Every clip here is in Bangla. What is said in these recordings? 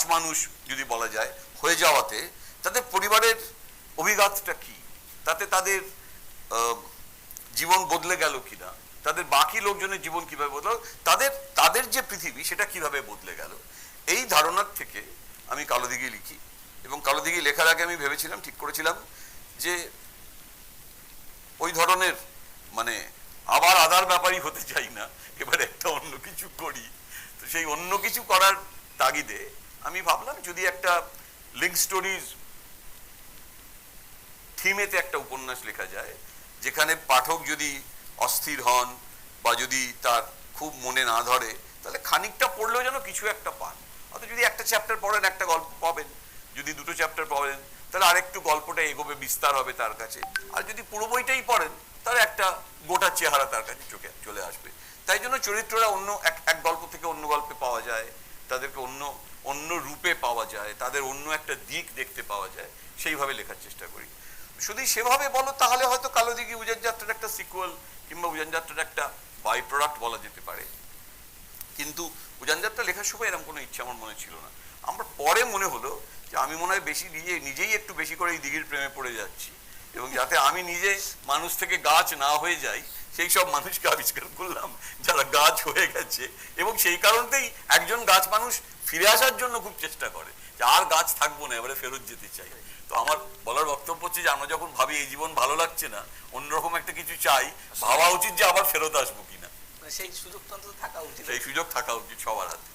গাছ মানুষ যদি বলা যায় হয়ে যাওয়াতে তাদের পরিবারের অভিঘাতটা কি? তাতে তাদের জীবন বদলে গেল কিনা? তাদের বাকি লোকজনের জীবন কীভাবে বদল তাদের তাদের যে পৃথিবী সেটা কীভাবে বদলে গেল? এই ধারণার থেকে আমি কালো দিঘি লিখি এবং কালো দিঘি লেখার আগে আমি ভেবেছিলাম, ঠিক করেছিলাম যে ওই ধরনের মানে আবার আদার ব্যাপারই হতে চাই না, এবার একটা অন্য কিছু করি। তো সেই অন্য কিছু করার তাগিদে আমি ভাবলাম যদি একটা লিঙ্ক স্টোরিজ থিমেতে একটা উপন্যাস লেখা যায়, যেখানে পাঠক যদি অস্থির হন বা যদি তার খুব মনে না ধরে, তাহলে খানিকটা পড়লেও যেন কিছু একটা পান। অত যদি একটা চ্যাপ্টার পড়েন, একটা গল্প পাবেন। যদি দুটো চ্যাপ্টার পড়েন, তাহলে আরেকটু গল্পটা এগোবে, বিস্তার হবে তার কাছে। আর যদি পুরো বইটাই পড়েন, তাহলে একটা গোটা চেহারা তার কাছে চোখে, চলে আসবে। তাই জন্য চরিত্ররা অন্য এক এক গল্প থেকে অন্য গল্পে পাওয়া যায়, তাদেরকে অন্য অন্য রূপে পাওয়া যায়, তাদের অন্য একটা দিক দেখতে পাওয়া যায়, সেইভাবে লেখার চেষ্টা করি। যদি সেভাবে বলো, তাহলে হয়তো কালো দিঘি উজান যাত্রার একটা সিকুয়াল কিংবা উজান যাত্রার একটা বাই প্রোডাক্ট বলা যেতে পারে। কিন্তু উজান যাত্রা লেখার সময় এরকম কোনো ইচ্ছা আমার মনে ছিল না। আমার পরে মনে হলো যে আমি মনে হয় বেশি নিজে নিজেই একটু বেশি করে এই দিঘির প্রেমে পড়ে যাচ্ছি। এবং যাতে আমি নিজে মানুষ থেকে গাছ না হয়ে যাই, সেই সব মানুষকে আবিষ্কার করলাম, যারা গাছ হয়ে গেছে। এবং সেই কারণতেই একজন গাছ মানুষ ফিরে আসার জন্য খুব চেষ্টা করে যে আর গাছ থাকব না এবারে ফেরত যেতে চাই। তো আমার বলার বক্তব্য হচ্ছে যে আমরা যখন ভাবি এই জীবন ভালো লাগছে না অন্যরকম একটা কিছু চাই ভাবা উচিত যে আবার ফেরত আসব কিনা। মানে সেই অন্তত থাকা উচিত। সেই সুযোগ থাকা উচিত সবার হাতে।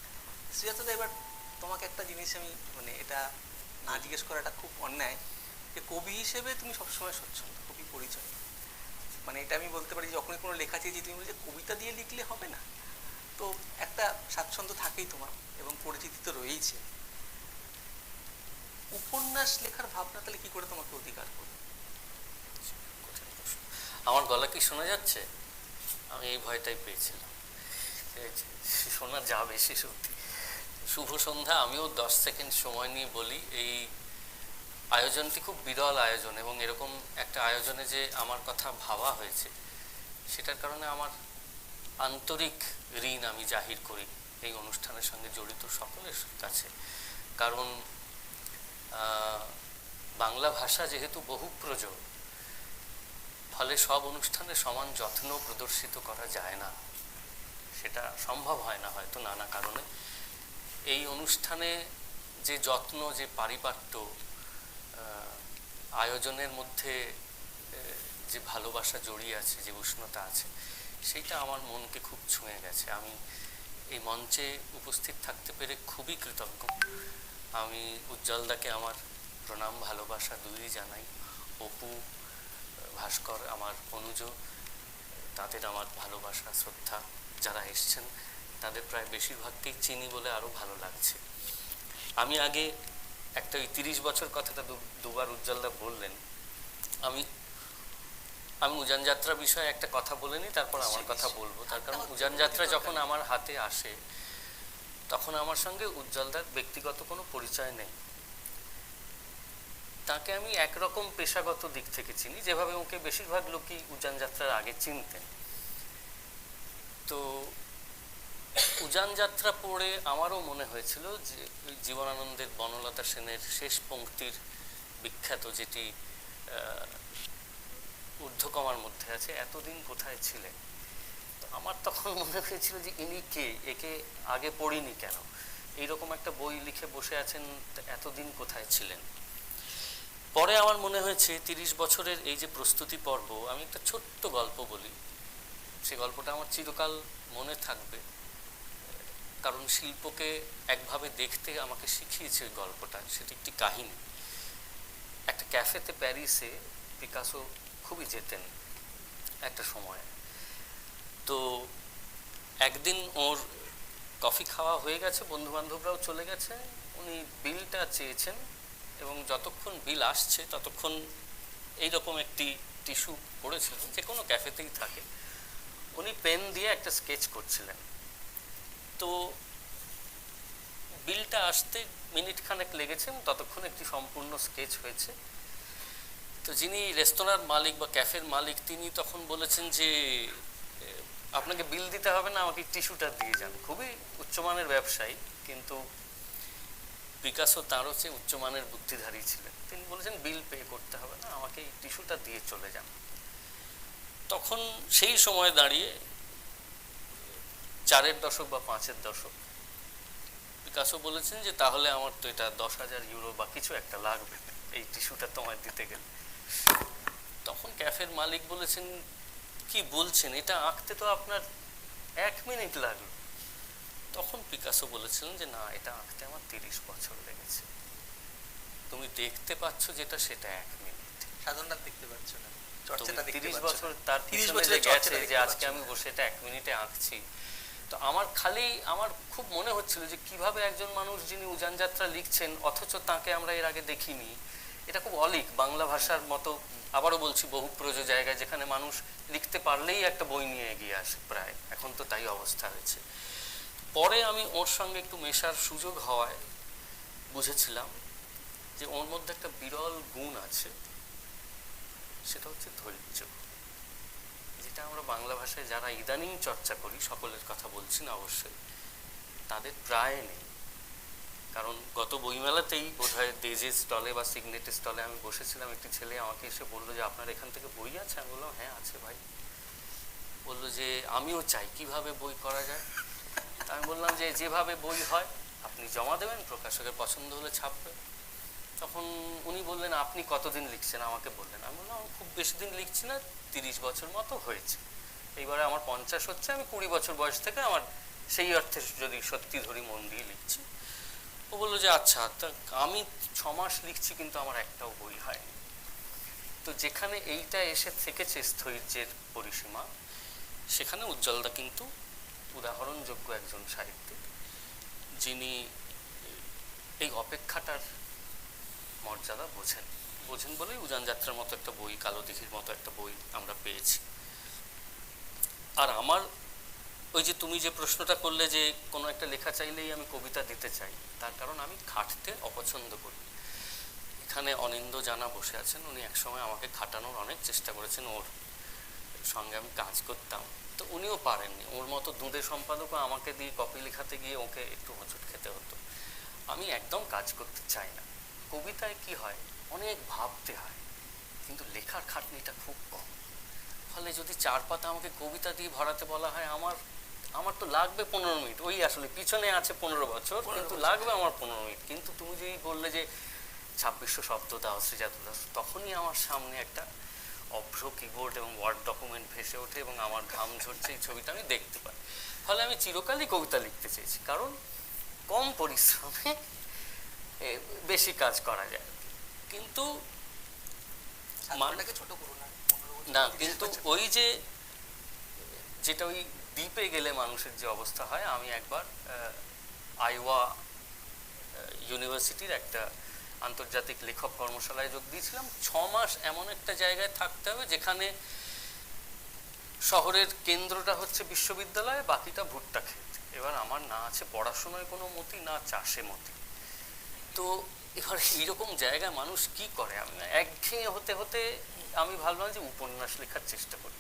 শ্রীজাতদা এবার তোমাকে একটা জিনিস আমি মানে এটা না জিজ্ঞেস করাটা খুব অন্যায় যে কবি হিসেবে তুমি সবসময় স্বচ্ছন্দ কবি পরিচয়। মানে এটা আমি বলতে পারি যখনই কোনো লেখা চেয়েছি তুমি বলছো কবিতা দিয়ে লিখলে হবে না। তো একটা স্বাচ্ছন্দ্য থাকেই তোমার, এবং পরিচিতি তো রয়েইছে। উপন্যাস লেখার ভাবনা তাহলে কি করে তোমাকে অধিকার করবে আমার গলা কি শোনা যাচ্ছে? আমি এই ভয়টাই পেয়েছিলাম। শোনা যাবে সে সত্যি। শুভ সন্ধ্যা, আমিও দশ সেকেন্ড সময় নিয়ে বলি, এই আয়োজনটি খুব বিরল আয়োজন, এবং এরকম একটা আয়োজনে যে আমার কথা ভাবা হয়েছে, সেটার কারণে আমার আন্তরিক ঋণ আমি জাহির করি এই অনুষ্ঠানের সঙ্গে জড়িত সকলের কাছে। কারণ বাংলা ভাষা যেহেতু বহু বহুপ্রজ ফলে সব অনুষ্ঠানে সমান যত্ন প্রদর্শিত করা যায় না। সেটা সম্ভব হয় না হয়তো নানা কারণে। এই অনুষ্ঠানে যে যত্ন, যে পারিপাট্য আয়োজনের মধ্যে যে ভালোবাসা জড়িয়ে আছে, যে উষ্ণতা আছে সেইটা আমার মনকে খুব ছুঁয়ে গেছে। আমি এই মঞ্চে উপস্থিত থাকতে পেরে খুবই কৃতজ্ঞ। আমি উজ্জ্বলদাকে আমার প্রণাম, ভালোবাসা দুই জানাই। অপু, ভাস্কর, আমার অনুজ, তাদের আমার ভালোবাসা, শ্রদ্ধা যারা এসছেন, তাদের প্রায় বেশিরভাগকেই চিনি বলে আরও ভালো লাগছে। আমি আগে একটা ওই তিরিশ বছর কথাটা দুবার উজ্জ্বলদা বললেন। আমি আমি উজান যাত্রা বিষয়ে একটা কথা বলে নিই তারপর আমার কথা বলব। তার কারণ উজান যাত্রা যখন আমার হাতে আসে তখন আমার সঙ্গে উজ্জ্বলদার ব্যক্তিগত কোনো পরিচয় নেই। তাকে আমি একরকম পেশাগত দিক থেকে চিনি যেভাবে ওকে বেশিরভাগ লোকই উজান যাত্রার আগে চিনতেন। তো উজান যাত্রা পড়ে আমারও মনে হয়েছিল যে জীবনানন্দের বনলতা সেনের শেষ পঙ্ক্তির বিখ্যাত যেটি ঊর্ধ্বকমার মধ্যে আছে, এতদিন কোথায় ছিলেন তো আমার তখন মনে হয়েছিল যে ইনি কে? একে আগে পড়িনি কেন? এইরকম একটা বই লিখে বসে আছেন এতদিন কোথায় ছিলেন? পরে আমার মনে হয়েছে, তিরিশ বছরের এই যে প্রস্তুতি পর্ব, আমি একটা ছোট্ট গল্প বলি। সে গল্পটা আমার চিরকাল মনে থাকবে। কারণ শিল্পকে একভাবে দেখতে আমাকে শিখিয়েছে গল্পটা, সেটি একটি কাহিনী। একটা ক্যাফেতে প্যারিসে পিকাসো খুবই যেতেন একটা সময়। তো একদিন ওর কফি খাওয়া হয়ে গেছে বন্ধু বান্ধবরাও চলে গেছে। উনি বিলটা চেয়েছেন এবং যতক্ষণ বিল আসছে ততক্ষণ এইরকম একটি টিস্যু পড়েছিল, যে কোনো ক্যাফেতেই থাকে। উনি পেন দিয়ে একটা স্কেচ করছিলেন। তো বিলটা আসতে মিনিট খানেক লেগেছে, ততক্ষণ একটি সম্পূর্ণ স্কেচ হয়েছে। তো যিনি রেস্তোরাঁর মালিক বা ক্যাফের মালিক, তিনি তখন বলেছেন যে আপনাকে বিল দিতে হবে না, আমাকে টিস্যুটা দিয়ে যান। খুবই উচ্চমানের ব্যবসায়ী, কিন্তু বিকাশও তারও চেয়ে উচ্চমানের বুদ্ধিধারী ছিলেন। তিনি বলেছেন, বিল পে করতে হবে না, আমাকে এই টিস্যুটা দিয়ে চলে যান। তখন সেই সময় দাঁড়িয়ে চারের দশক বা পাঁচের দশক বিকাশও বলেছেন যে, তাহলে আমার তো এটা দশ হাজার ইউরো বা কিছু একটা লাগবে, এই টিস্যুটা তোমায় দিতে গেলে। তখন ক্যাফের মালিক বলেছেন কি বলছেন? এটা আঁকতে তো আপনার এক মিনিট লাগল। তখন পিকাসো বলেছিলেন যে না এটা আঁকতে আমার তিরিশ বছর লেগেছে। তুমি দেখতে পাচ্ছ যেটা সেটা এক মিনিট। সাধনটা দেখতে পাচ্ছ না। তিরিশ বছর তার 30 পিছনে গেছে যে আজকে আমি না। বসে এটা এক মিনিটে আঁকছি। তো আমার খালি আমার খুব মনে হচ্ছিল যে কীভাবে একজন মানুষ যিনি উজান যাত্রা লিখছেন অথচ তাকে আমরা এর আগে দেখিনি এটা খুব অলিক, বাংলা ভাষার মতো। আবারও বলছি বহু প্রজ জায়গায় যেখানে মানুষ লিখতে পারলেই একটা বই নিয়ে এগিয়ে আসে প্রায়। এখন তো তাই অবস্থা হয়েছে। পরে আমি ওর সঙ্গে একটু মেশার সুযোগ হওয়ায় বুঝেছিলাম যে ওর মধ্যে একটা বিরল গুণ আছে, সেটা হচ্ছে ধৈর্য। যেটা আমরা বাংলা ভাষায় যারা ইদানিং চর্চা করি, সকলের কথা বলছি না অবশ্যই, তাদের প্রায় নেই। কারণ গত বইমেলাতেই বোধহয় দেজের স্টলে বা সিগনেটের স্টলে আমি বসেছিলাম, একটি ছেলে আমাকে এসে বলল যে, আপনার এখান থেকে বই আছে? আমি বললাম হ্যাঁ আছে ভাই। বলল যে, আমিও চাই, কীভাবে বই করা যায়? আমি বললাম যে, যেভাবে বই হয়, আপনি জমা দেবেন, প্রকাশকের পছন্দ হলে ছাপবে তখন উনি বললেন, আপনি কতদিন লিখছেন? আমাকে বললেন। আমি বললাম, "আমি খুব বেশি দিন লিখছি না, তিরিশ বছর মতো হয়েছে। এইবারে আমার পঞ্চাশ হচ্ছে, আমি কুড়ি বছর বয়স থেকে আমার সেই অর্থে যদি সত্যি ধরি মন দিয়ে লিখছি। ও বলল যে আচ্ছা তা আমি ছ মাস লিখছি, কিন্তু আমার একটাও বই হয়নি। তো যেখানে এইটা এসে থেকেছে স্থৈর্যের পরিসীমা, সেখানে উজ্জ্বলদা কিন্তু উদাহরণযোগ্য একজন সাহিত্যিক, যিনি এই অপেক্ষাটার মর্যাদা বোঝেন। বোঝেন বলেই উজান যাত্রার মতো একটা বই, কালো দিঘির মতো একটা বই আমরা পেয়েছি। আর আমার ওই যে তুমি যে প্রশ্নটা করলে যে কোনো একটা লেখা চাইলেই আমি কবিতা দিতে চাই, তার কারণ আমি খাটতে অপছন্দ করি। এখানে অনিন্দ জানা বসে আছেন, উনি একসময় আমাকে খাটানোর অনেক চেষ্টা করেছেন ওর সঙ্গে আমি কাজ করতাম। তো উনিও পারেননি। ওর মতো দুধে সম্পাদকও আমাকে দিয়ে কপি লেখাতে গিয়ে ওকে একটু হোঁচট খেতে হতো। আমি একদম কাজ করতে চাই না। কবিতায় কি হয়? অনেক ভাবতে হয়, কিন্তু লেখার খাটনিটা খুব কম। ফলে যদি চার পাতা আমাকে কবিতা দিয়ে ভরাতে বলা হয়, আমার আমার তো লাগবে পনেরো মিনিট। ওই আসলে পিছনে আছে পনেরো বছর কিন্তু লাগবে আমার পনেরো মিনিট। কিন্তু তুমি যদি বললে যে ছাব্বিশশো শব্দ দাও শ্রীজাত দাস তখনই আমার সামনে একটা অভ্র কিবোর্ড এবং ওয়ার্ড ডকুমেন্ট ভেসে ওঠে এবং আমার ঘাম ঝরছে এই ছবিটা আমি দেখতে পাই। ফলে আমি চিরকালই কবিতা লিখতে চেয়েছি কারণ কম পরিশ্রমে বেশি কাজ করা যায়। কিন্তু সাধনাটাকে ছোট করো না কিন্তু ওই যে যেটা ওই দ্বীপে গেলে মানুষের যে অবস্থা হয়, আমি একবার আইওয়া ইউনিভার্সিটির একটা আন্তর্জাতিক লেখক কর্মশালায় যোগ দিয়েছিলাম। ছ মাস এমন একটা জায়গায় থাকতে হবে যেখানে শহরের কেন্দ্রটা হচ্ছে বিশ্ববিদ্যালয়, বাকিটা ভুট্টা ক্ষেত। এবার আমার না আছে পড়াশোনায় কোনো মতি, না চাষে মতি। তো এবার এইরকম জায়গায় মানুষ কি করে? আমি একঘেয়ে হতে হতে আমি ভাবলাম যে উপন্যাস লেখার চেষ্টা করি।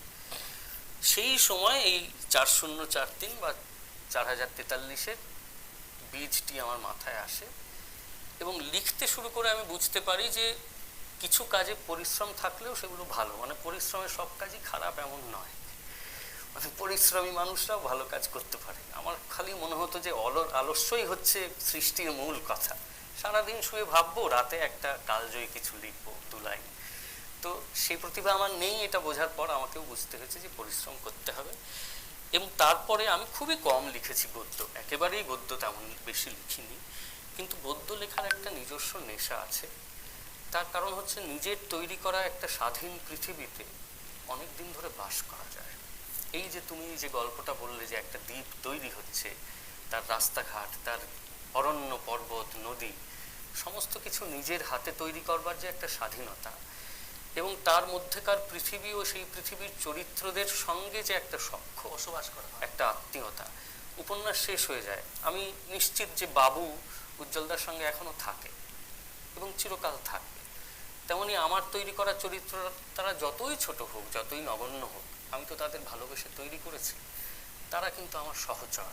সেই সময় এই চার শূন্য চার তিন বা চার হাজার তেতাল্লিশের বীজটি আমার মাথায় আসে এবং লিখতে শুরু করে আমি বুঝতে পারি যে কিছু কাজে পরিশ্রম থাকলেও সেগুলো ভালো। মানে পরিশ্রমের সব কাজই খারাপ এমন নয়। মানে পরিশ্রমী মানুষরাও ভালো কাজ করতে পারে। আমার খালি মনে হতো যে অল আলস্যই হচ্ছে সৃষ্টির মূল কথা। সারাদিন শুয়ে ভাববো, রাতে একটা কালজয়ী কিছু লিখব, দু লাইন। তো সেই প্রতিভা আমার নেই, এটা বোঝার পর আমাকেও বুঝতে হয়েছে যে পরিশ্রম করতে হবে। এবং তারপরে আমি খুবই কম লিখেছি গদ্য একেবারেই গদ্য তেমন বেশি লিখিনি। কিন্তু গদ্য লেখার একটা নিজস্ব নেশা আছে। তার কারণ হচ্ছে নিজের তৈরি করা একটা স্বাধীন পৃথিবীতে অনেক দিন ধরে বাস করা যায়। এই যে তুমি যে গল্পটা বললে যে একটা দ্বীপ তৈরি হচ্ছে, তার রাস্তাঘাট, তার অরণ্য, পর্বত, নদী, সমস্ত কিছু নিজের হাতে তৈরি করবার যে একটা স্বাধীনতা এবং তার মধ্যেকার পৃথিবী ও সেই পৃথিবীর চরিত্রদের সঙ্গে যে একটা সখ্য বসবাস করা একটা আত্মীয়তা, উপন্যাস শেষ হয়ে যায়। আমি নিশ্চিত যে বাবু উজ্জ্বলদার সঙ্গে এখনও থাকে এবং চিরকাল থাকবে। তেমনি আমার তৈরি করা চরিত্র তারা যতই ছোট হোক, যতই নগণ্য হোক, আমি তো তাদের ভালোবেসে তৈরি করেছি। তারা কিন্তু আমার সহচর।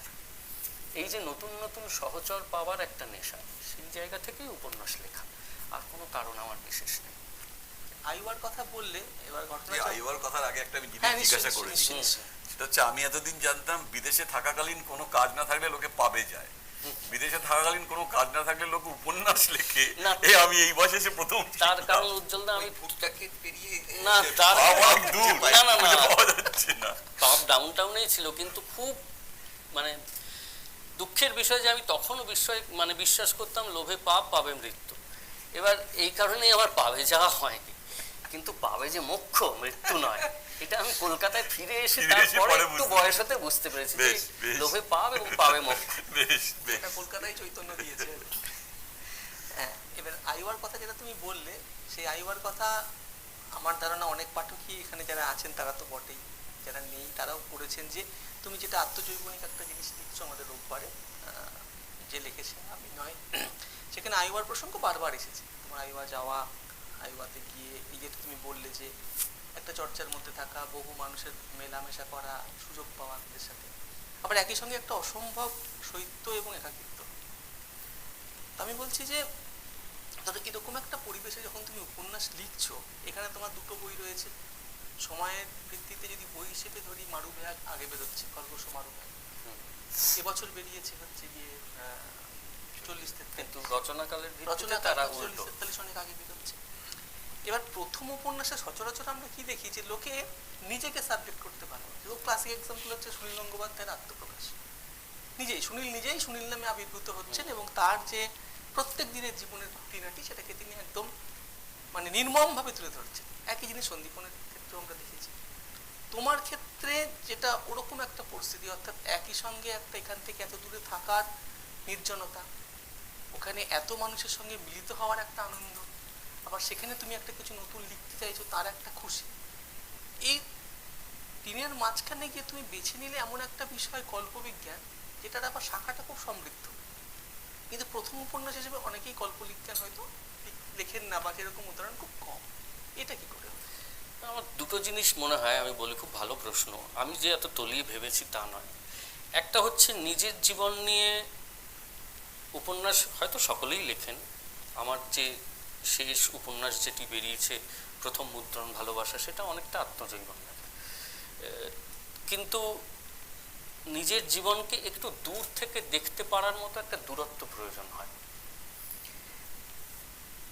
এই যে নতুন নতুন সহচর পাওয়ার একটা নেশা, সেই জায়গা থেকেই উপন্যাস লেখা। আর কোনো কারণ আমার বিশেষ নেই। আইওয়ার কথা বললে এবার ঘটনা আইওয়ার কথার আগে একটা আমি জিনিস হ্যাঁ, জিজ্ঞাসা করেছি। সেটা হচ্ছে আমি এতদিন জানতাম বিদেশে থাকাকালীন কোনো কাজ না থাকলে লোকে পাবে যায়। বিদেশে থাকাকালীন কোনো কাজ না থাকলে লোক উপন্যাস লেখে। না। এ আমি এই বয়সে এসে প্রথম তার কারণ উজ্জ্বল দা আমি ফুটটাকে পেরিয়ে না তার আবার দূর। না, না, না। না। টপ ডাউন টাউনেই ছিল কিন্তু খুব মানে দুঃখের বিষয় যে আমি তখনও বিষয় মানে বিশ্বাস করতাম লোভে পাপ পাবে মৃত্যু। এবার এই কারণেই আমার পাবে যাওয়া হয়নি। কিন্তু পাবে যে মোক্ষ মৃত্যু নয়। এটা আমি কলকাতায় ফিরে এসে তারপরে একটু বয়স হতে বুঝতে পেরেছি। লোভে পাপ এবং পাবে মোক্ষ কলকাতায় চৈতন্য দিয়েছে। হ্যাঁ এবার আইওয়ার কথা যেটা তুমি বললে সেই আইওয়ার কথা আমার ধারণা অনেক পাঠকই এখানে যারা আছেন তারা তো বটেই। যারা নেই তারাও পড়েছেন যে তুমি যেটা আত্মজৈবনিক একটা জিনিস লিখছো আমাদের রোববারে আহ, যে লিখেছে আমি নয় সেখানে আইওয়ার প্রসঙ্গ বারবার এসেছে। তোমার আইওয়া যাওয়া আইওয়াতে গিয়ে এই যে তুমি বললে যে একটা চর্চার মধ্যে থাকা বহু মানুষের মেলামেশা করা সুযোগ পাওয়া তাদের সাথে। আবার একই সঙ্গে একটা অসম্ভব শৈত্য এবং একাকিত্ব। আমি বলছি যে ধরো এরকম একটা পরিবেশে যখন তুমি উপন্যাস লিখছো এখানে তোমার দুটো বই রয়েছে। সময়ের ভিত্তিতে যদি বই হিসেবে ধরি মারু মারুভ্যাগ আগে বেরোচ্ছে খরগোশ মারুভ্যাগ। এবছর বেরিয়েছে হচ্ছে গিয়ে চল্লিশ কিন্তু রচনাকালের রচনা তারা চল্লিশ তেতাল্লিশ অনেক আগে বেরোচ্ছে। এবার প্রথম উপন্যাসে সচরাচর আমরা কি দেখি যে লোকে নিজেকে সাবজেক্ট করতে পারে এবং ক্লাসিক এক্সাম্পল হচ্ছে সুনীল গঙ্গোপাধ্যায়ের আত্মপ্রকাশ। নিজেই, সুনীল নিজেই সুনীল নামে আবির্ভূত হচ্ছেন এবং তার যে প্রত্যেক দিনের জীবনের খুঁটিনাটি সেটাকে তিনি একদম মানে নির্মমভাবে তুলে ধরছেন। একই জিনিস সন্দীপনের ক্ষেত্রেও আমরা দেখেছি। তোমার ক্ষেত্রে যেটা ওরকম একটা পরিস্থিতি, অর্থাৎ একই সঙ্গে একটা এখান থেকে এত দূরে থাকার নির্জনতা, ওখানে এত মানুষের সঙ্গে মিলিত হওয়ার একটা আনন্দ আবার সেখানে তুমি একটা কিছু নতুন লিখতে চাইছো, তার একটা খুশি। এই দিনের মাঝখানে গিয়ে তুমি বেছে নিলে এমন একটা বিষয়, কল্পবিজ্ঞান, যেটার আবার শাখাটা খুব সমৃদ্ধ। কিন্তু প্রথম উপন্যাস হিসেবে অনেকেই কল্পবিজ্ঞান হয়তো লেখেন না বা সেরকম উদাহরণ খুব কম। এটা কি করে আমার দুটো জিনিস মনে হয়, আমি বলি খুব ভালো প্রশ্ন। আমি যে এত তলিয়ে ভেবেছি তা নয়। একটা হচ্ছে নিজের জীবন নিয়ে উপন্যাস হয়তো সকলেই লেখেন। আমার যে শেষ উপন্যাস যেটি বেরিয়েছে, প্রথম মুদ্রণ ভালোবাসা, সেটা অনেকটা আত্মজীবন। কিন্তু নিজের জীবনকে একটু দূর থেকে দেখতে পারার মতো একটা দূরত্ব প্রয়োজন হয়।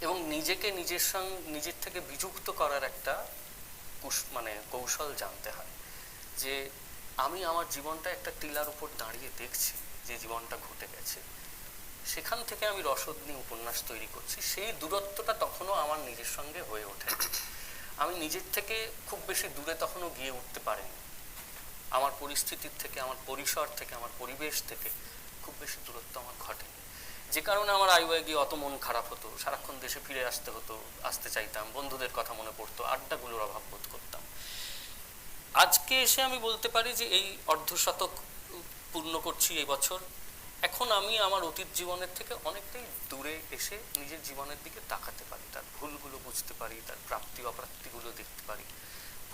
এবং নিজেকে নিজের সঙ্গে, নিজের থেকে বিযুক্ত করার একটা মানে কৌশল জানতে হয়। যে আমি আমার জীবনটা একটা টিলার উপর দাঁড়িয়ে দেখছি, যে জীবনটা ঘটে গেছে। সেখান থেকে আমি রসদ নিয়ে উপন্যাস তৈরি করছি। সেই দূরত্বটা তখনও আমার নিজের সঙ্গে হয়ে ওঠে। আমি নিজের থেকে খুব বেশি দূরে তখনও গিয়ে উঠতে পারিনি। আমার পরিস্থিতির থেকে, আমার পরিসর থেকে, আমার পরিবেশ থেকে খুব বেশি দূরত্ব আমার ঘটেনি। যে কারণে আমার আইওয়ে গিয়ে অত মন খারাপ হতো। সারাক্ষণ দেশে ফিরে আসতে হতো, আসতে চাইতাম, বন্ধুদের কথা মনে পড়তো, আড্ডাগুলোর অভাব বোধ করতাম। আজকে এসে আমি বলতে পারি যে এই অর্ধশতক পূর্ণ করছি এই বছর। এখন আমি আমার অতীত জীবনের থেকে অনেকটাই দূরে এসে নিজের জীবনের দিকে তাকাতে পারি তার ভুলগুলো বুঝতে পারি তার প্রাপ্তি অপ্রাপ্তিগুলো দেখতে পারি।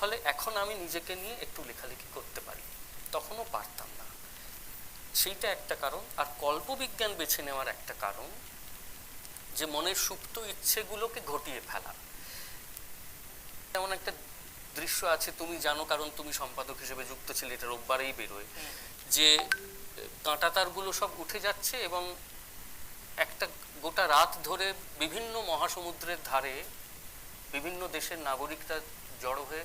ফলে এখন আমি নিজেকে নিয়ে একটু লেখালেখি করতে পারি তখনও পারতাম না। সেইটা একটা কারণ। আর কল্পবিজ্ঞান বেছে নেওয়ার একটা কারণ যে মনের সুপ্ত ইচ্ছেগুলোকে ঘটিয়ে ফেলা। এমন একটা দৃশ্য আছে তুমি জানো কারণ তুমি সম্পাদক হিসেবে যুক্ত ছিলে এটা রোববারেই বেরোয়। যে কাঁটা তারগুলো সব উঠে যাচ্ছে এবং একটা গোটা রাত ধরে বিভিন্ন মহাসমুদ্রের ধারে বিভিন্ন দেশের নাগরিকরা জড়ো হয়ে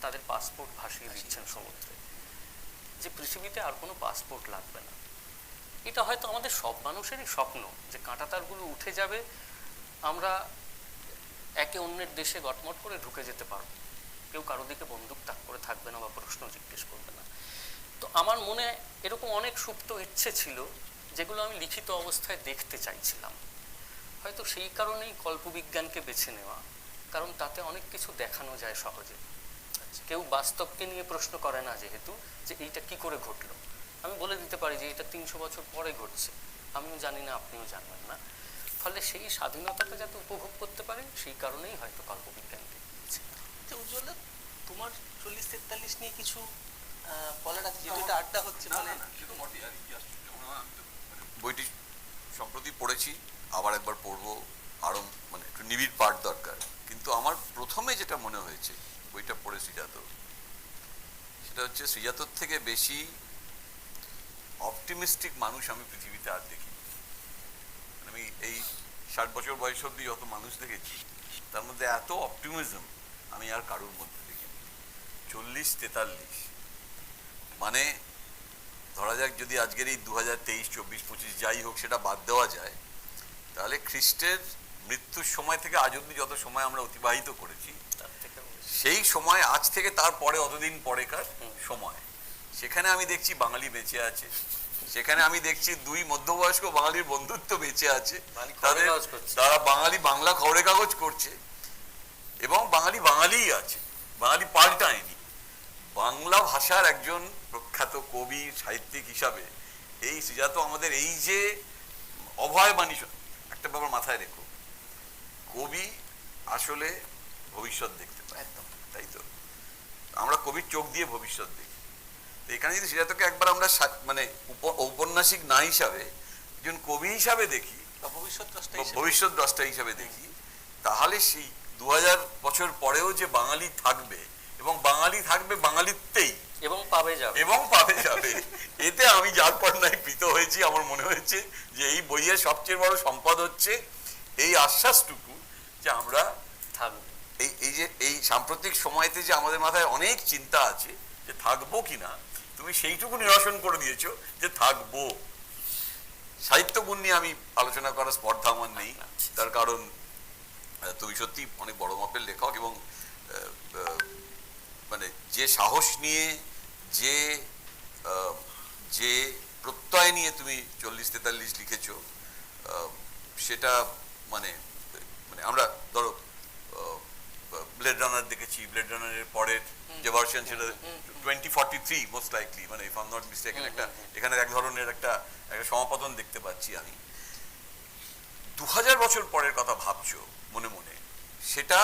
তাদের পাসপোর্ট ভাসিয়ে দিচ্ছেন সমুদ্রে। যে পৃথিবীতে আর কোনো পাসপোর্ট লাগবে না। এটা হয়তো আমাদের সব মানুষেরই স্বপ্ন যে কাঁটা তারগুলো উঠে যাবে আমরা একে অন্যের দেশে গটমট করে ঢুকে যেতে পারব। কেউ কারও দিকে বন্দুক তাক করে থাকবে না বা প্রশ্ন জিজ্ঞেস করবে না। তো আমার মনে এরকম অনেক সুপ্ত ইচ্ছে ছিল যেগুলো আমি লিখিত অবস্থায় দেখতে চাইছিলাম। হয়তো সেই কারণেই কল্পবিজ্ঞানকে বেছে নেওয়া, কারণ তাতে অনেক কিছু দেখানো যায় সহজে। কেউ বাস্তবকে নিয়ে প্রশ্ন করে না যেহেতু যে এইটা কি করে ঘটলো। আমি বলে দিতে পারি যে এটা তিনশো বছর পরে ঘটছে। আমিও জানি না, আপনিও জানবেন না। ফলে সেই স্বাধীনতাটা যাতে উপভোগ করতে পারে, সেই কারণেই হয়তো কল্পবিজ্ঞানকে। বেছে উজ্জ্বল, তোমার চল্লিশ তেতাল্লিশ নিয়ে কিছু আহ, বলার যেহেতু এটা আড্ডা হচ্ছে না মানে না না সে তো বটেই আর কি আশ্চর্য। আমরা- আমি তো বইটি সম্প্রতি পড়েছি আবার একবার পড়ব আরও মানে একটু নিবিড় পাঠ দরকার। কিন্তু আমার প্রথমে যেটা মনে হয়েছে বইটা পড়ে শ্রীজাত সেটা হচ্ছে শ্রীজাতর থেকে বেশি অপটিমিস্টিক মানুষ আমি পৃথিবীতে আর দেখি মানে আমি এই ষাট বছর বয়স অব্দি যত মানুষ দেখেছি তার মধ্যে এত অপটিমিজম আমি আর কারোর মধ্যে দেখিনি। চল্লিশ তেতাল্লিশ। মানে ধরা যাক যদি আজকের এই দু হাজার তেইশ চব্বিশ পঁচিশ যাই হোক সেটা বাদ দেওয়া যায় তাহলে খ্রিস্টের মৃত্যুর সময় থেকে আজ অব্দি যত সময় আমরা অতিবাহিত করেছি তার। সেই সময় আজ থেকে তারপরে অতদিন পরেকার। সময় সেখানে আমি দেখছি বাঙালি বেঁচে আছে সেখানে আমি দেখছি দুই মধ্যবয়স্ক বাঙালির বন্ধুত্ব বেঁচে আছে তাদের তারা বাঙালি বাংলা খবরের কাগজ করছে এবং বাঙালি বাঙালিই আছে বাঙালি পাল্টায়নি বাংলা ভাষার একজন প্রখ্যাত কবি সাহিত্যিক হিসাবে এই শ্রীজাত আমাদের এই যে অভয় বাণী একটা ব্যাপার মাথায় রেখো। কবি আসলে ভবিষ্যৎ দেখতে পায়। একদম। তাই তো? আমরা কবির চোখ দিয়ে ভবিষ্যৎ দেখি। এখানে যদি শ্রীজাতকে একবার আমরা মানে ঔপন্যাসিক না হিসাবে একজন কবি হিসাবে দেখি ভবিষ্যৎ দ্রষ্টা ভবিষ্যৎ দ্রষ্টা হিসাবে দেখি তাহলে সেই দু হাজার বছর পরেও যে বাঙালি থাকবে এবং বাঙালি থাকবে বাঙালিতেই এবং পাবে যাবে। এবং পাবে যাবে। এতে আমি যার পর নাই প্রীত হয়েছি আমার মনে হয়েছে যে এই বইয়ের সবচেয়ে বড় সম্পদ হচ্ছে এই আশ্বাসটুকু যে আমরা থাকবে। এই এই যে এই সাম্প্রতিক সময়তে যে আমাদের মাথায় অনেক চিন্তা আছে যে থাকব কি না তুমি সেইটুকু নিরসন করে দিয়েছ যে থাকব। সাহিত্য গুণ নিয়ে আমি আলোচনা করার স্পর্ধা আমার নেই। তার কারণ তুমি সত্যি অনেক বড় মাপের লেখক এবং মানে যে সাহস নিয়ে যে যে প্রত্যয় নিয়ে তুমি চল্লিশ তেতাল্লিশ লিখেছো সেটা মানে মানে আমরা ধরো ব্লেড রানার দেখেছি ব্লেড রানারের পরের যে ভার্সন সেটা twenty forty three most likely মানে ইফ আম নট মিস্টেকেন একটা এখানে এক ধরনের একটা একটা সমাপতন দেখতে পাচ্ছি আমি। দু হাজার বছর পরের কথা ভাবছ মনে মনে সেটা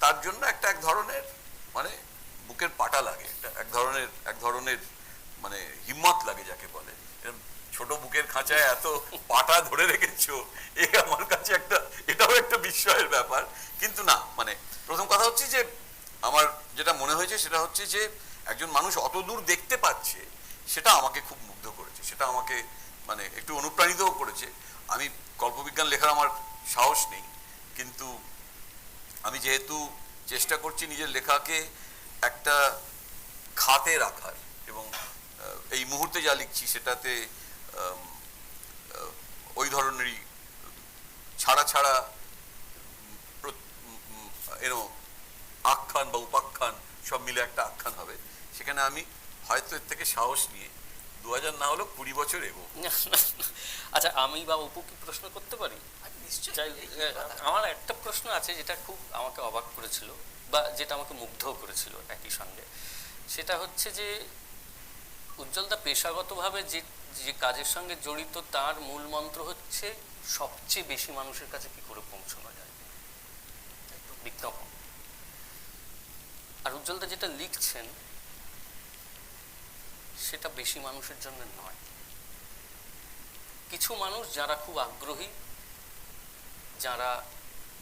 তার জন্য একটা এক ধরনের মানে বুকের পাটা লাগে। এক ধরনের এক ধরনের মানে হিম্মত লাগে যাকে বলে। ছোট বুকের খাঁচায় এত পাটা ধরে রেখেছো, এ আমার কাছে একটা, এটাও একটা বিস্ময়ের ব্যাপার। কিন্তু না মানে প্রথম কথা হচ্ছে যে, আমার যেটা মনে হয়েছে সেটা হচ্ছে যে, একজন মানুষ অত দূর দেখতে পাচ্ছে, সেটা আমাকে খুব মুগ্ধ করেছে। সেটা আমাকে মানে একটু অনুপ্রাণিতও করেছে। আমি কল্পবিজ্ঞান লেখার আমার সাহস নেই, কিন্তু আমি যেহেতু চেষ্টা করছি নিজের লেখাকে একটা খাতে রাখার এবং এই মুহূর্তে যা লিখছি সেটাতে ওই ধরনেরই ছাড়া ছাড়া এনো আখ্যান বা উপাখ্যান সব মিলে একটা আখ্যান হবে। সেখানে আমি হয়তো এর থেকে সাহস নিয়ে দু হাজার না হলেও কুড়ি বছর এগো আচ্ছা আমি বা অপু কি প্রশ্ন করতে পারি? আমার একটা প্রশ্ন আছে যেটা খুব আমাকে অবাক করেছিল। বা যেটা আমাকে মুগ্ধও করেছিল একই সঙ্গে, সেটা হচ্ছে যে উজ্জ্বলদা পেশাগতভাবে যে যে কাজের সঙ্গে জড়িত তার মূল মন্ত্র হচ্ছে সবচেয়ে বেশি মানুষের কাছে কি করে পৌঁছানো যায়। বিজ্ঞাপন আর উজ্জ্বলদা যেটা লিখছেন, সেটা বেশি মানুষের জন্য নয়। কিছু মানুষ যারা খুব আগ্রহী, যারা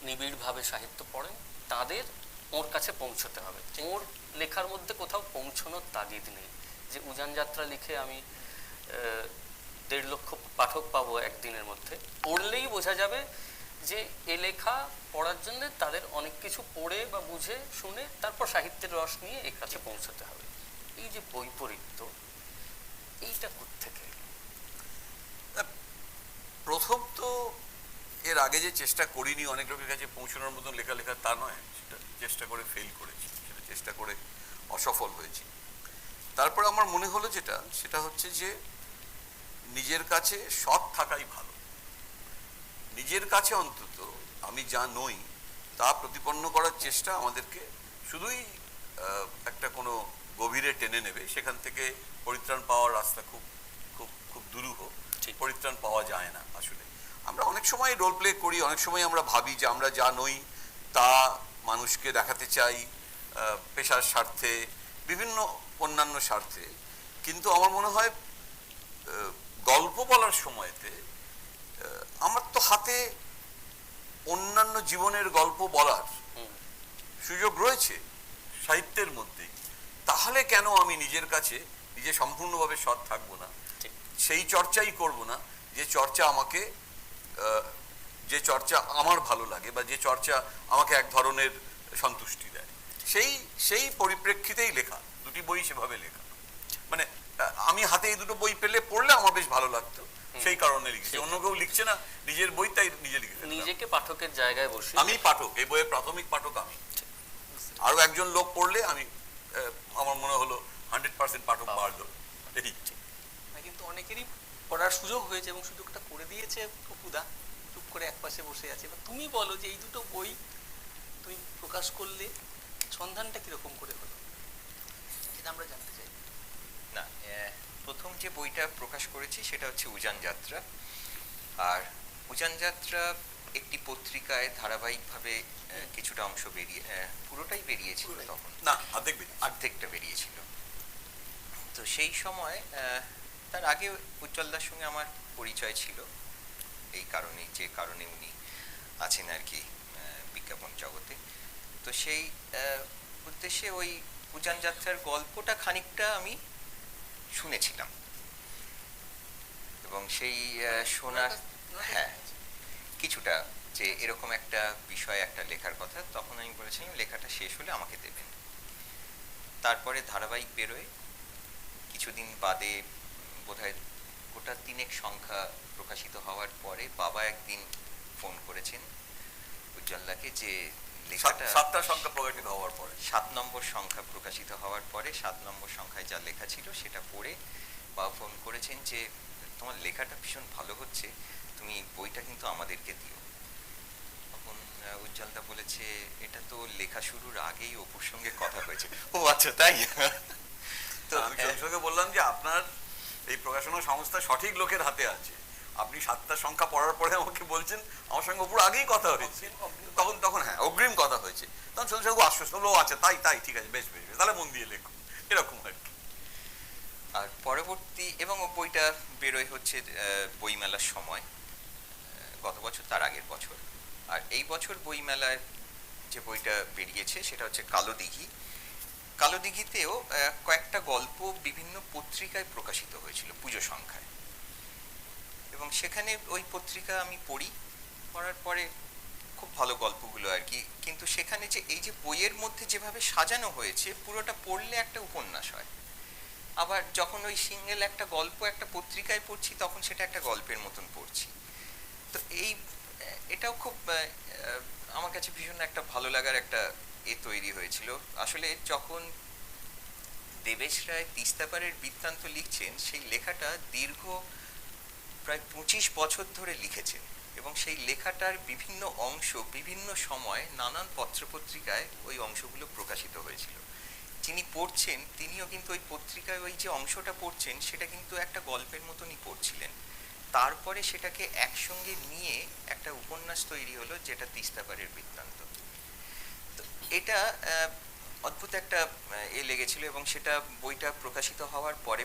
নিবিড়ভাবে সাহিত্য পড়েন, তাদের ওর কাছে পৌঁছতে হবে। ওর লেখার মধ্যে কোথাও পৌঁছানোর তাগিদ নেই। যে উজান যাত্রা লিখে আমি দেড় লক্ষ পাঠক পাবো একদিনের মধ্যে, পড়লেই বোঝা যাবে যে এ লেখা পড়ার জন্য তাদের অনেক কিছু পড়ে বা বুঝে, শুনে তারপর সাহিত্যের রস নিয়ে এ কাছে পৌঁছাতে হবে। এই যে বৈপরীত্য, এইটা কোত্থেকে প্রথম তো এর আগে যে চেষ্টা করিনি অনেক লোকের কাছে পৌঁছানোর মতন লেখা লেখা তা নয় সেটা চেষ্টা করে ফেল করেছি সেটা চেষ্টা করে অসফল হয়েছি। তারপর আমার মনে হলো যেটা সেটা হচ্ছে যে নিজের কাছে সৎ থাকাই ভালো। নিজের কাছে অন্তত আমি যা নই তা প্রতিপন্ন করার চেষ্টা আমাদেরকে শুধুই একটা কোনো গভীরে টেনে নেবে। সেখান থেকে পরিত্রাণ পাওয়ার রাস্তা খুব খুব খুব দুরূহ। পরিত্রাণ পাওয়া যায় না আসলে। আমরা অনেক সময় রোল প্লে করি অনেক সময় আমরা ভাবি যে আমরা যা নই তা মানুষকে দেখাতে চাই পেশার স্বার্থে বিভিন্ন অন্যান্য স্বার্থে। কিন্তু আমার মনে হয় গল্প বলার সময়তে আমার তো হাতে অন্যান্য জীবনের গল্প বলার সুযোগ রয়েছে সাহিত্যের মধ্যেই। তাহলে কেন আমি নিজের কাছে নিজে সম্পূর্ণভাবে সৎ থাকব না? সেই চর্চাই করব না যে চর্চা আমাকে যে চর্চা আমার ভালো লাগে বা যে চর্চা আমাকে এক ধরনের সন্তুষ্টি দেয়। সেই সেই পরিপ্রেক্ষিতেই লেখা দুটি বই সেভাবে লেখা। মানে আমি হাতে এই দুটো বই পেলে পড়লে আমার বেশ ভালো লাগতো সেই কারণে লিখেছি। অন্য কেউ লিখছে না নিজের বই তাই নিজে লিখে নিজেকে পাঠকের জায়গায় বসে আমি পাঠক এই বইয়ের প্রাথমিক পাঠক আমি। আরও একজন লোক পড়লে আমি আহ, আমার মনে হলো হান্ড্রেড পার্সেন্ট পাঠক বাড়লো এই। কিন্তু অনেকেরই পড়ার সুযোগ হয়েছে এবং সুযোগটা করে দিয়েছে অপুদা। চুপ করে একপাশে বসে আছে। এবার তুমি বলো যে এই দুটো বই তুমি প্রকাশ করলে সন্ধানটা কীরকম করে হলো? সেটা আমরা জানতে চাই। না প্রথম যে বইটা প্রকাশ করেছি সেটা হচ্ছে উজান যাত্রা। আর উজান যাত্রা একটি পত্রিকায় ধারাবাহিকভাবে কিছুটা অংশ বেরিয়ে পুরোটাই বেরিয়েছিল তখন। না অর্ধেক অর্ধেকটা বেরিয়েছিল। তো সেই সময় তার আগে উজ্জ্বল উজ্জ্বলদার সঙ্গে আমার পরিচয় ছিল। এই কারণে যে কারণে উনি আছেন আর কি বিজ্ঞাপন জগতে। তো সেই উদ্দেশ্যে ওই উজান যাত্রার গল্পটা খানিকটা আমি শুনেছিলাম। এবং সেই শোনা হ্যাঁ কিছুটা যে এরকম একটা বিষয় একটা লেখার কথা তখন আমি বলেছিলাম লেখাটা শেষ হলে আমাকে দেবেন। তারপরে ধারাবাহিক বেরোয়। কিছুদিন বাদে বোধহয় গোটা তিনেক সংখ্যা প্রকাশিত হওয়ার পরে বাবা একদিন ফোন করেছেন উজ্জ্বলদাকে যে লেখাটা সাতটা সংখ্যা প্রকাশিত হওয়ার পরে। সাত নম্বর সংখ্যা প্রকাশিত হওয়ার পরে সাত নম্বর সংখ্যায় যা লেখা ছিল সেটা পড়ে বা ফোন করেছেন যে তোমার লেখাটা ভীষণ ভালো হচ্ছে তুমি বইটা কিন্তু আমাদেরকে দিও। তখন উজ্জ্বলদা বলেছে এটা তো লেখা শুরুর আগেই অপুর সঙ্গে কথা হয়েছে। ও আচ্ছা তাই? তো আমি সঙ্গে বললাম যে আপনার এই প্রকাশনা সংস্থা সঠিক লোকের হাতে আছে। আপনি সাতটা সংখ্যা পড়ার পরে আমাকে বলছেন, আমার সঙ্গে উপর আগেই কথা হয়েছে। তখন তখন হ্যাঁ অগ্রিম কথা হয়েছে। তখন সঙ্গে সঙ্গে আশ্বাস হলো "ও আচ্ছা তাই তাই, ঠিক আছে, বেশ বেশ তাহলে মন দিয়ে লেখো এরকম আর কি। আর পরবর্তী, এবং বইটা বেরোয় হচ্ছে বইমেলার সময় গত বছর, তার আগের বছর। আর এই বছর বইমেলায় যে বইটা বেরিয়েছে, সেটা হচ্ছে কালো দিঘি। কালো দিঘিতেও আহ, কয়েকটা গল্প বিভিন্ন পত্রিকায় প্রকাশিত হয়েছিল পুজো সংখ্যায়। এবং সেখানে ওই পত্রিকা আমি পড়ি পড়ার পরে খুব ভালো গল্পগুলো আর কি। কিন্তু সেখানে যে এই যে বইয়ের মধ্যে যেভাবে সাজানো হয়েছে পুরোটা পড়লে একটা উপন্যাস হয়। আবার যখন ওই সিঙ্গেল একটা গল্প একটা পত্রিকায় পড়ছি তখন সেটা একটা গল্পের মতন পড়ছি। তো এই এটাও খুব আমার কাছে ভীষণ একটা ভালো লাগার একটা এ তৈরি হয়েছিল। আসলে যখন দেবেশ রায় তিস্তাপারের বৃত্তান্ত লিখছেন, সেই লেখাটা দীর্ঘ প্রায় পঁচিশ বছর ধরে লিখেছেন এবং সেই লেখাটার বিভিন্ন অংশ বিভিন্ন সময় নানান পত্রপত্রিকায় ওই অংশগুলো প্রকাশিত হয়েছিল। যিনি পড়ছেন, তিনিও কিন্তু ওই পত্রিকায় ওই যে অংশটা পড়ছেন, সেটা কিন্তু একটা গল্পের মতনই পড়ছিলেন। তারপরে সেটাকে একসঙ্গে নিয়ে একটা উপন্যাস তৈরি হলো, যেটা তিস্তাপারের বৃত্তান্ত। এটা অদ্ভুত একটা এ লেগেছিল এবং সেটা বইটা প্রকাশিত হওয়ার পরে